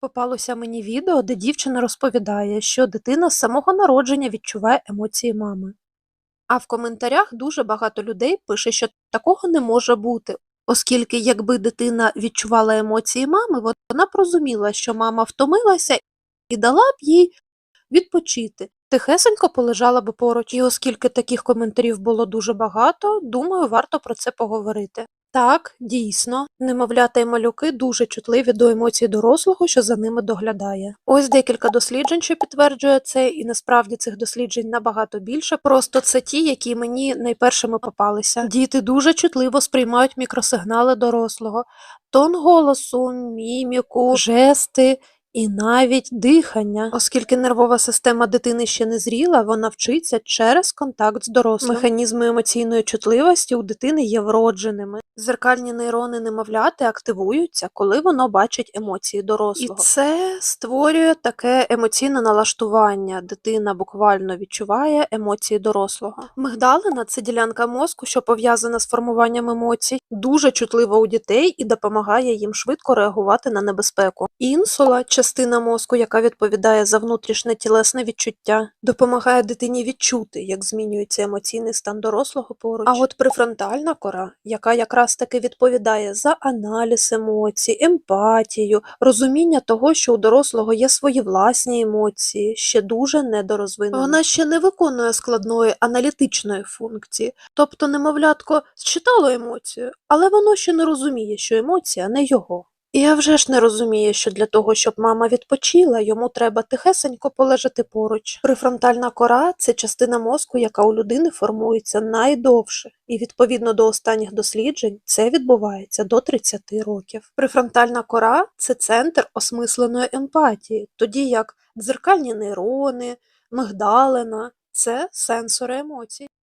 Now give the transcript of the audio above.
Попалося мені відео, де дівчина розповідає, що дитина з самого народження відчуває емоції мами. А в коментарях дуже багато людей пише, що такого не може бути, оскільки якби дитина відчувала емоції мами, вона б розуміла, що мама втомилася і дала б їй відпочити. Тихесенько полежала б поруч, і оскільки таких коментарів було дуже багато, думаю, варто про це поговорити. Так, дійсно, немовлята і малюки дуже чутливі до емоцій дорослого, що за ними доглядає. Ось декілька досліджень, що підтверджує це, і насправді цих досліджень набагато більше. Просто це ті, які мені найпершими попалися. Діти дуже чутливо сприймають мікросигнали дорослого, тон голосу, міміку, жести. І навіть дихання, оскільки нервова система дитини ще не зріла, вона вчиться через контакт з дорослим. Механізми емоційної чутливості у дитини є вродженими. Зеркальні нейрони немовляти активуються, коли воно бачить емоції дорослого. І це створює таке емоційне налаштування. Дитина буквально відчуває емоції дорослого. Мигдалина це ділянка мозку, що пов'язана з формуванням емоцій, дуже чутлива у дітей і допомагає їм швидко реагувати на небезпеку. Інсула частина мозку, яка відповідає за внутрішнє тілесне відчуття, допомагає дитині відчути, як змінюється емоційний стан дорослого поруч. А от префронтальна кора, яка якраз таки відповідає за аналіз емоцій, емпатію, розуміння того, що у дорослого є свої власні емоції, ще дуже недорозвинена. Вона ще не виконує складної аналітичної функції, тобто немовлятко считало емоцію, але воно ще не розуміє, що емоція не його. І я вже ж не розумію, що для того, щоб мама відпочила, йому треба тихесенько полежати поруч. Префронтальна кора це частина мозку, яка у людини формується найдовше, і відповідно до останніх досліджень це відбувається до 30 років. Префронтальна кора це центр осмисленої емпатії, тоді як дзеркальні нейрони, мигдалина це сенсори емоцій.